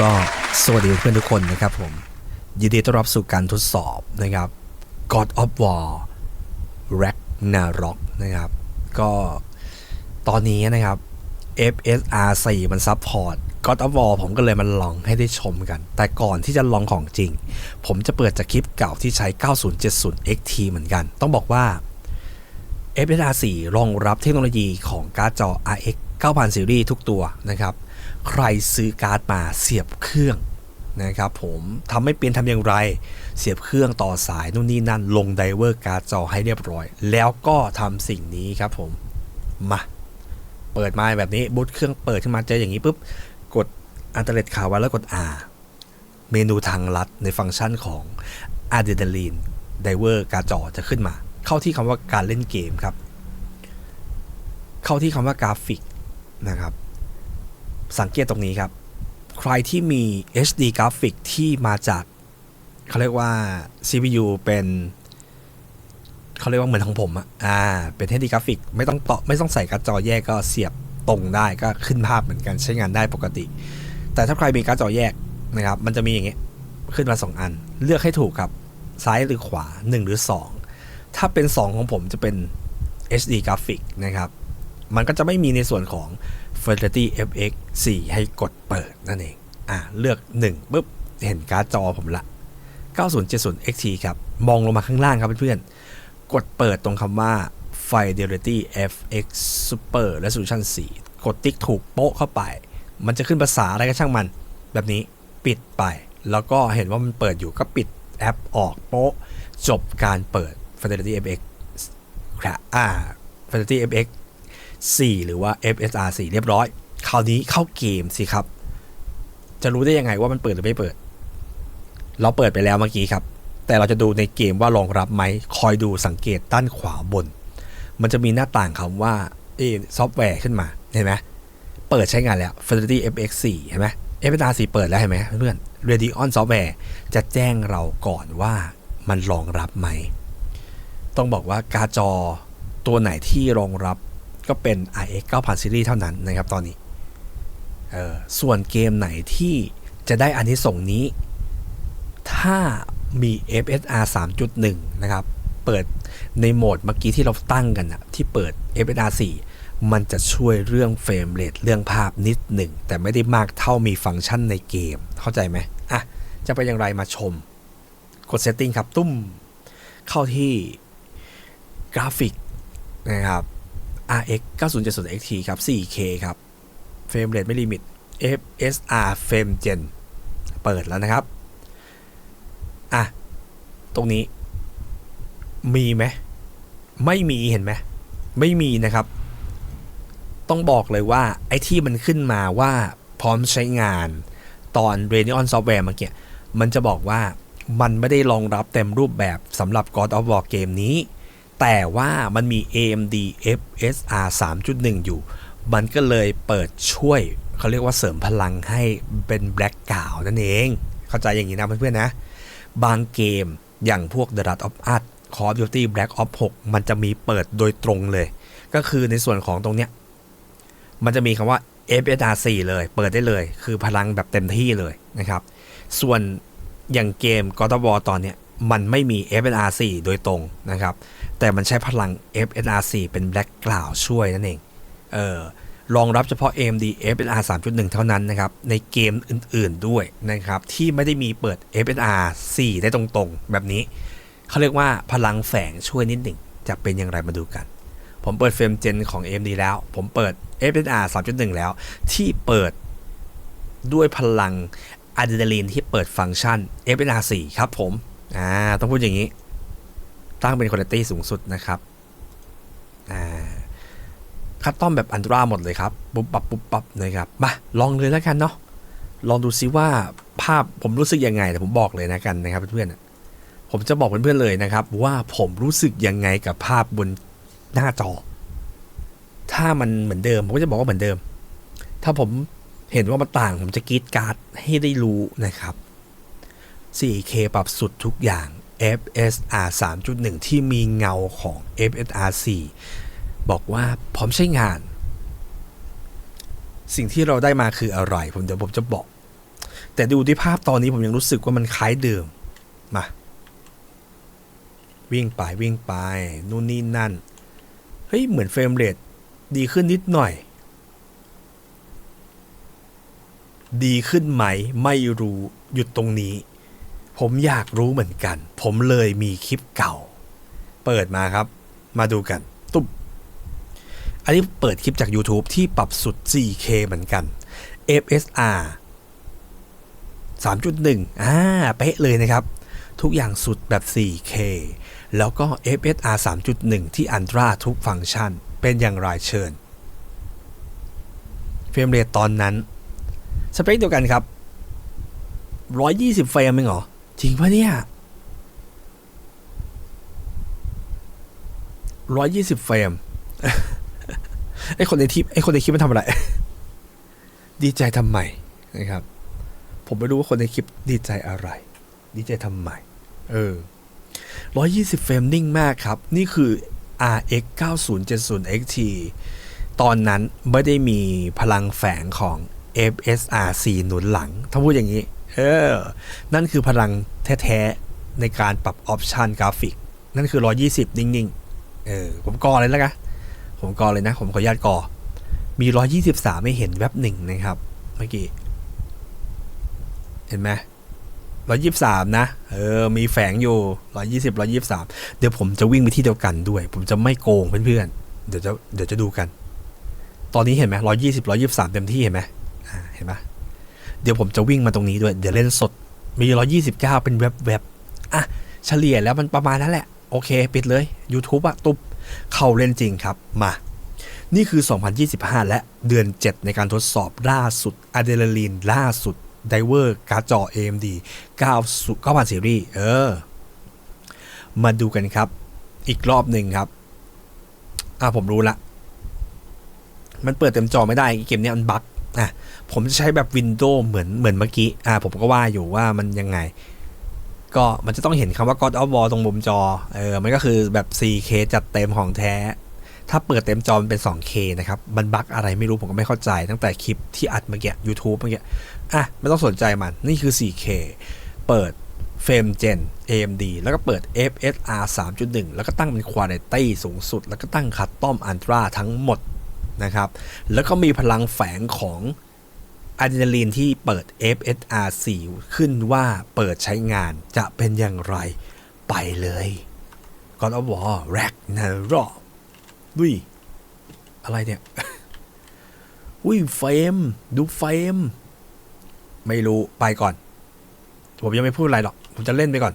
ก็สวัสดีเพื่อนทุกคนนะครับผม ยินดีต้อนรับสู่การทดสอบนะครับ God of War Ragnarok นะครับ ก็ตอนนี้นะครับ FSR 4มันซับพอร์ต God of War ผมก็เลยมาลองให้ได้ชมกัน แต่ก่อนที่จะลองของจริง ผมจะเปิดจากคลิปเก่าที่ใช้ 9070 XT เหมือนกัน ต้องบอกว่า FSR 4รองรับเทคโนโลยีของการ์ดจอ RX 9000 Series ทุกตัวนะครับ ใครซื้อการ์ดมาเสียบเครื่องนะครับผมทำไม่เป็นทำอย่างไร เสียบเครื่องต่อสายนู่นนี่นั่นลงไดเวอร์การ์ดจอให้เรียบร้อย แล้วก็ทำสิ่งนี้ครับผม มา เปิดมาแบบนี้บูตเครื่องเปิดขึ้นมาเจออย่างนี้ปุ๊บ กดอันเทอร์เน็ตคาไว้แล้วกด R เมนูทางลัดในฟังก์ชันของ a d r e n a l i n e Diver การ์ดจอจะขึ้นมา เข้าที่คำว่าการเล่นเกมครับ เข้าที่คำว่ากราฟิกนะครับ สังเกตตรงนี้ครับ ใครที่มี HD กราฟิกที่มาจากเขาเรียกว่า CPU เป็นเขาเรียกว่าเหมือนของผมอะอ่า เป็น HD กราฟิกไม่ต้องต่อไม่ต้องใส่การ์ดจอแยกก็เสียบตรงได้ก็ขึ้นภาพเหมือนกันใช้งานได้ปกติ แต่ถ้าใครมีการ์ดจอแยกนะครับ มันจะมีอย่างเงี้ยขึ้นมา 2 อัน เลือกให้ถูกครับ ซ้ายหรือขวา 1 หรือ 2 ถ้าเป็น 2 ของผมจะเป็น HD กราฟิกนะครับ มันก็จะไม่มีในส่วนของ Fidelity FX 4 ให้กดเปิดนั่นเอง อะ เลือก 1ปุ๊บ เห็นการ์ดจอผมละ 9070 XT ครับ มองลงมาข้างล่างครับเพื่อนๆ กดเปิดตรงคำว่า Fidelity FX Super Resolution 4 กดติ๊กถูกโป๊ะเข้าไป มันจะขึ้นภาษาอะไรก็ช่างมัน แบบนี้ปิดไป แล้วก็เห็นว่ามันเปิดอยู่ก็ปิดแอปออกโป๊ะ จบการเปิด Fidelity FX ครับอ่า Fidelity FX 4 หรือว่า FSR 4 เรียบร้อย คราวนี้เข้าเกมสิครับ จะรู้ได้ยังไงว่ามันเปิดหรือไม่เปิด เราเปิดไปแล้วเมื่อกี้ครับ แต่เราจะดูในเกมว่ารองรับไหม คอยดูสังเกตด้านขวาบน มันจะมีหน้าต่างคำว่าเอซอฟต์แวร์ขึ้นมา เห็นไหมเปิดใช้งานแล้ว Fidelity FX 4เห็นไหม FSR 4เปิดแล้วเห็นไหมเพื่อน Radeon Software จะแจ้งเราก่อนว่ามันรองรับไหม ต้องบอกว่าการ์ดจอตัวไหนที่รองรับ ก็เป็น RX 9000 Series เท่านั้นนะครับตอนนี้ ส่วนเกมไหนที่จะได้อันนี้ส่งนี้ ถ้ามี FSR 3.1 นะครับ เปิดในโหมดเมื่อกี้ที่เราตั้งกันนะที่เปิด FSR 4 มันจะช่วยเรื่องเฟรมเรทเรื่องภาพนิดหนึ่ง แต่ไม่ได้มากเท่ามีฟังก์ชันในเกม เข้าใจไหมอะ จะเป็นอย่างไรมาชม กด Setting ครับ ตุ้ม เข้าที่กราฟิกนะครับ RX 9070 XT ครับ 4K ครับ เฟรมเรทไม่ลิมิต FSR Frame Gen เปิดแล้วนะครับ อะ ตรงนี้ มีไหม ไม่มีเห็นไหม ไม่มีนะครับ ต้องบอกเลยว่า ไอ้ที่มันขึ้นมาว่าพร้อมใช้งานตอน Radeon Software เมื่อกี้มันจะบอกว่ามันไม่ได้รองรับเต็มรูปแบบสำหรับ God of War เกมนี้ แต่ว่ามันมี AMD FSR 3.1 อยู่ มันก็เลยเปิดช่วยเขาเรียกว่าเสริมพลังให้เป็นแบล็กกาวนั่นเอง เข้าใจอย่างนี้นะเพื่อนๆนะ บางเกมอย่างพวก The Last of Us Call of Duty Black Ops 6 มันจะมีเปิดโดยตรงเลย ก็คือในส่วนของตรงเนี้ย มันจะมีคำว่า FSR 4เลย เปิดได้เลย คือพลังแบบเต็มที่เลยนะครับ ส่วนอย่างเกม God of War ตอนเนี้ย มันไม่มี FSR 4 โดยตรงนะครับ แต่มันใช้พลัง FSR 4 เป็น Black Cloud ช่วยนั่นเอง เออรองรับเฉพาะ AMD FSR 3.1 เท่านั้นนะครับ ในเกมอื่นๆด้วยนะครับ ที่ไม่ได้มีเปิด FSR 4 ได้ตรงๆ แบบนี้ เขาเรียกว่าพลังแฝงช่วยนิดหนึ่ง จะเป็นอย่างไรมาดูกัน ผมเปิดเฟรมเจนของ AMD แล้ว ผมเปิด FSR 3.1 แล้ว ที่เปิดด้วยพลังอะดรีนาลีนที่เปิดฟังก์ชัน FSR 4 ครับผม อ่าต้องพูดอย่างนี้ ตั้งเป็นคุณภาพสูงสุดนะครับอ่าคัสตอมแบบอันตราหมดเลยครับปุ๊บปับปุ๊บปับนะครับมาลองเลยแล้วกันเนาะลองดูซิว่าภาพผมรู้สึกยังไงแต่ผมบอกเลยนะกันนะครับเพื่อนๆผมจะบอกเพื่อนๆเลยนะครับ ว่าผมรู้สึกยังไงกับภาพบนหน้าจอ ถ้ามันเหมือนเดิม ผมก็จะบอกว่าเหมือนเดิม ถ้าผมเห็นว่ามันต่าง ผมจะกรีดการ์ดให้ได้รู้นะครับ 4K ปรับสุดทุกอย่าง FSR 3.1 ที่มีเงาของ FSR 4 บอกว่าพร้อมใช้งาน สิ่งที่เราได้มาคืออะไร ผมเดี๋ยวผมจะบอก แต่ดูที่ภาพตอนนี้ผมยังรู้สึกว่ามันคล้ายเดิม มา วิ่งไปวิ่งไป นู่นนี่นั่น เฮ้ย เหมือนเฟรมเรทดีขึ้นนิดหน่อย ดีขึ้นไหมไม่รู้หยุดตรงนี้ ผมอยากรู้เหมือนกัน ผมเลยมีคลิปเก่า เปิดมาครับ มาดูกัน ตุ๊บ อันนี้เปิดคลิปจาก YouTube ที่ปรับสุด 4K เหมือนกัน FSR 3.1 อ่า เป๊ะเลยนะครับ ทุกอย่างสุดแบบ 4K แล้วก็ FSR 3.1 ที่อันตราทุกฟังก์ชัน เป็นอย่างไรเชิญ เฟรมเรทตอนนั้น สเปคเดียวกันครับ 120 เฟรมเองเหรอ จริงปะเนี่ย120เฟรมไอคนในทีไอคนในคลิปมันทำอะไร ดีใจทำไมนะครับ ผมไม่รู้ว่าคนในคลิปดีใจอะไร ดีใจทำไม เออ120เฟรมนิ่งมากครับ นี่คือ RX 9070 XT ตอนนั้นไม่ได้มีพลังแฝงของ FSR 4หนุนหลัง ถ้าพูดอย่างนี้ เออ นั่นคือพลังแท้ๆ ในการปรับออปชันกราฟิก นั่นคือ 120 นิ่งๆ เออ ผมกอเลยแล้วกันผมกอเลยนะ ผมขออนุญาตกอ มี 123 ไม่เห็นแวบหนึ่งนะครับ เมื่อกี้ เห็นไหมร้อยยี่สามนะ เออ มีแฝงอยู่ร้อยี่สิบร้อยี่สามเดี๋ยวผมจะวิ่งไปที่เดียวกันด้วย ผมจะไม่โกงเพื่อนๆ เดี๋ยวจะ เดี๋ยวจะดูกัน ตอนนี้เห็นไหมร้อยี่สิบร้อยี่สามเต็มที่เห็นไหมอ่า เห็นไหม เดี๋ยวผมจะวิ่งมาตรงนี้ด้วย เดี๋ยวเล่นสด มีร้อยี่สิบเก้าเป็นเว็บเว็บอะ เฉลี่ยแล้วมันประมาณนั้นแหละ โอเค ปิดเลย YouTube อะตุบเข้าเล่นจริงครับ มา นี่คือ 2025 และเดือน 7 ในการทดสอบล่าสุดอะดรีนาลีนล่าสุดไดเวอร์การ์ดจอ AMD 9 9000ซีรีส์เออ มาดูกันครับ อีกรอบหนึ่งครับ อ่าผมรู้ละ มันเปิดเต็มจอไม่ได้ เกมนี้มันบั๊ก อะผมจะใช้แบบ Windows เหมือนเหมือนเมื่อกี้อ่าผมก็ว่าอยู่ว่ามันยังไง ก็มันจะต้องเห็นคำว่า God of War ตรงมุมจอเออมันก็คือแบบ 4K จัดเต็มของแท้ ถ้าเปิดเต็มจอมันเป็น 2K นะครับ มันบั๊กอะไรไม่รู้ผมก็ไม่เข้าใจ ตั้งแต่คลิปที่อัดเมื่อกี้ YouTube เมื่อกี้อะไม่ต้องสนใจมัน นี่คือ 4K เปิดเฟรมเจน AMD แล้วก็เปิด FSR 3.1 แล้วก็ตั้งเป็น Quality สูงสุด แล้วก็ตั้งคัตตอมอันตราทั้งหมด นะครับ แล้วก็มีพลังแฝงของอะดรีนาลีนที่เปิด FSR 4ขึ้นว่าเปิดใช้งานจะเป็นอย่างไรไปเลย God of War Ragnarok ดุยอะไรเนี่ยอุ้ยเฟมดูเฟมไม่รู้ไปก่อน ผมยังไม่พูดอะไรหรอก ผมจะเล่นไปก่อน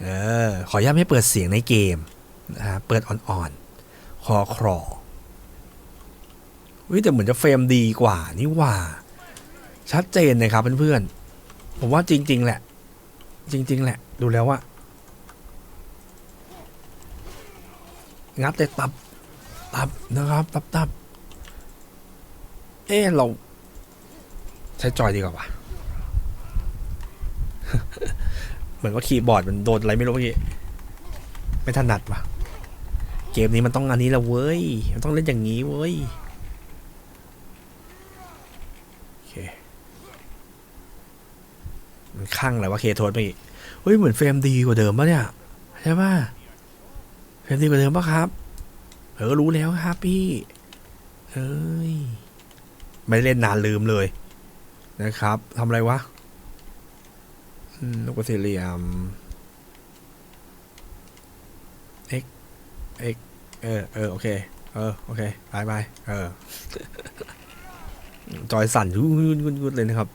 เออ ขออนุญาตไม่เปิดเสียงในเกมนะฮะเปิดอ่อนๆคอครอ วิแต่เหมือนจะเฟรมดีกว่านี่ว่า ชัดเจนนะครับเพื่อนๆผมว่าจริง ๆ แหละ จริง ๆ แหละ ดูแล้วว่างัดแต่ตับ ตับนะครับ ตับตับเอ๊เรา ใช้จอยดีกว่าวะเหมือนว่าคีย์บอร์ดมันโดนอะไรไม่รู้เมื่อกี้ไม่ถนัดว่ะ เกมนี้มันต้องอันนี้ละเว้ย มันต้องเล่นอย่างนี้เว้ย โอเค มันข้างอะไรวะเคโทษเมื่อกี้เฮ้ยเหมือนเฟรมดีกว่าเดิมปะเนี่ยใช่ปะเฟรมดีกว่าเดิมปะครับเออรู้แล้วครับพี่เอ้ยไม่เล่นนานลืมเลยนะครับทำอะไรวะลูกกระสี่เหลี่ยม x x เออเออโอเค เออ โอเคบายบายเออ จอยสั่นยุ่นยุ่นยุ่นเลยนะครับ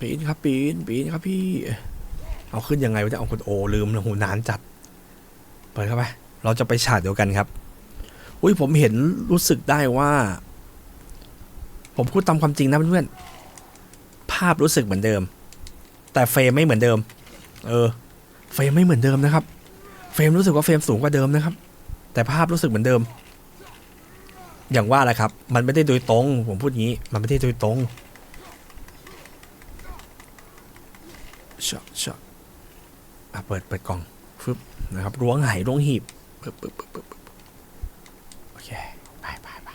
ปีนครับ ปีนปีนครับพี่ เอาขึ้นยังไงวะจะเอาคนโอลืมนะโหนานจัด เปิดเข้าไป เราจะไปฉากเดียวกันครับ อุ้ยผมเห็นรู้สึกได้ว่า ผมพูดตามความจริงนะเพื่อนๆภาพรู้สึกเหมือนเดิม แต่เฟรมไม่เหมือนเดิม เออ เฟรมไม่เหมือนเดิมนะครับ เฟรมรู้สึกว่าเฟรมสูงกว่าเดิมนะครับ แต่ภาพรู้สึกเหมือนเดิม อย่างว่าแหละครับ มันไม่ได้โดยตรง ผมพูดงี้ มันไม่ได้โดยตรงชอชออะเปิดเปิดกล่องฟึบนะครับล้วงไหล้วงหีบปึ๊บปึ๊บปึ๊บปึ๊บปึ๊บโอเคไปไปไป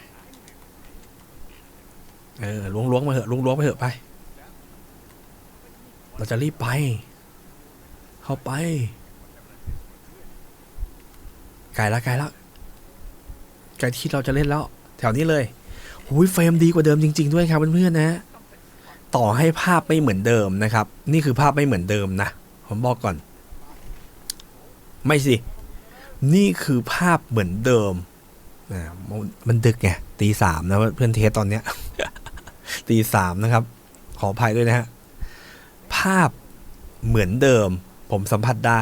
เออล้วงล้วงมาเหอะล้วงล้วงไปเหอะไป เราจะรีบไป เข้าไปไกลแล้วไกลแล้วไกลที่เราจะเล่นแล้ว แถวนี้เลยหุยเฟรมดีกว่าเดิมจริง ๆ ด้วยครับเพื่อนๆนะ ต่อให้ภาพไม่เหมือนเดิมนะครับ นี่คือภาพไม่เหมือนเดิมนะ ผมบอกก่อน ไม่สิ นี่คือภาพเหมือนเดิมอ่ามันมันดึกไงตีสามนะเพื่อนเทสตอนเนี้ยตีสามนะครับ ขออภัยด้วยนะฮะภาพเหมือนเดิม ผมสัมผัสได้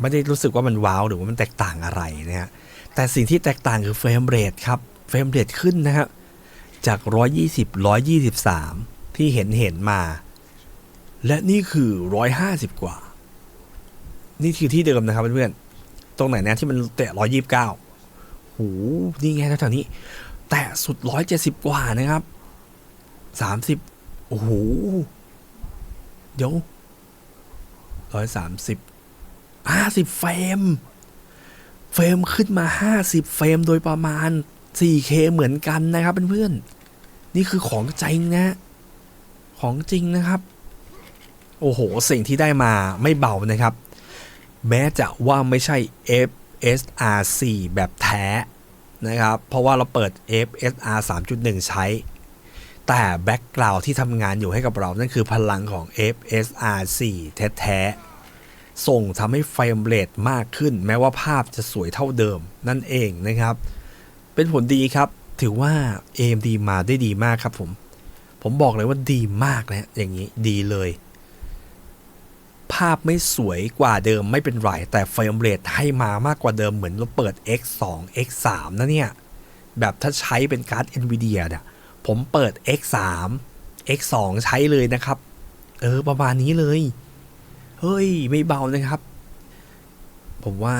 ไม่ได้รู้สึกว่ามันว้าวหรือว่ามันแตกต่างอะไรนะฮะแต่สิ่งที่แตกต่างคือเฟรมเรทครับ เฟรมเรทขึ้นนะฮะ จาก 120 123 ที่เห็นเห็นมา และนี่คือ 150 กว่า นี่คือที่เดิมนะครับเพื่อนๆ ตรงไหนนะที่มันแตะ 129โหนี่ไงแถวๆนี้ แตะสุด 170 กว่านะครับ 30 โอ้โห เดี๋ยว 130 50 เฟรมเฟรมขึ้นมา 50 เฟรมโดยประมาณ 4K เหมือนกันนะครับเพื่อนๆนี่คือของจริงนะ ของจริงนะครับ โอ้โห สิ่งที่ได้มาไม่เบานะครับ แม้จะว่าไม่ใช่ FSR4 แบบแท้นะครับ เพราะว่าเราเปิด FSR 3.1 ใช้ แต่แบ็กกราวด์ที่ทำงานอยู่ให้กับเรา นั่นคือพลังของ FSR4 แท้ๆส่งทำให้เฟรมเรทมากขึ้น แม้ว่าภาพจะสวยเท่าเดิมนั่นเองนะครับ เป็นผลดีครับ ถือว่า AMD มาได้ดีมากครับผม ผมบอกเลยว่าดีมากนะอย่างนี้ดีเลย ภาพไม่สวยกว่าเดิมไม่เป็นไรแต่เฟรมเรทให้มามากกว่าเดิมเหมือนเราเปิด X2 X3 นะเนี่ย แบบถ้าใช้เป็นการ์ด NVIDIA เนี่ยผมเปิด X3 X2 ใช้เลยนะครับ เออ ประมาณนี้เลย เฮ้ย ไม่เบานะครับ ผมว่า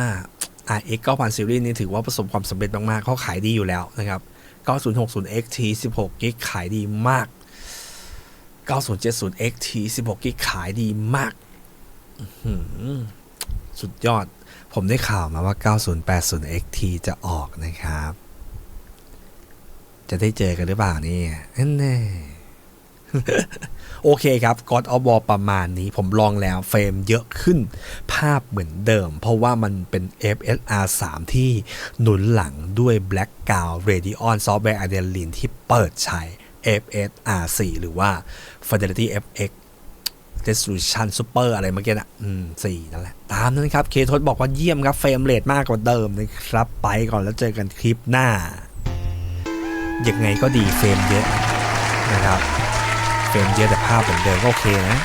RX 9000 Series นี่ถือว่าประสบความสำเร็จมากๆเขาขายดีอยู่แล้วนะครับ 9060 XT 16กิกขายดีมาก 9070 XT 16กิกขายดีมาก สุดยอด ผมได้ข่าวมาว่า 9080 XT จะออกนะครับ จะได้เจอกันหรือเปล่าเนี่ยนั่นแน่ โอเคครับ God of War ประมาณนี้ผมลองแล้วเฟรมเยอะขึ้น ภาพเหมือนเดิม เพราะว่ามันเป็น FSR 3 ที่หนุนหลังด้วย Black g o w Radeon Software Adrenalin ที่เปิดใช้ FSR 4 หรือว่า Fidelity FX Resolution Super อะไรเมื่อกี้นะอืม4นั่นแหละ ตามนั้นครับ เคทศบอกว่าเยี่ยมครับ เฟรมเรทมากกว่าเดิมนะครับ ไปก่อนแล้วเจอกันคลิปหน้า ยังไงก็ดีเฟรมเยอะนะครับ เฟรมเยอะแต่ภาพเหมือนเดิมก็โอเคนะ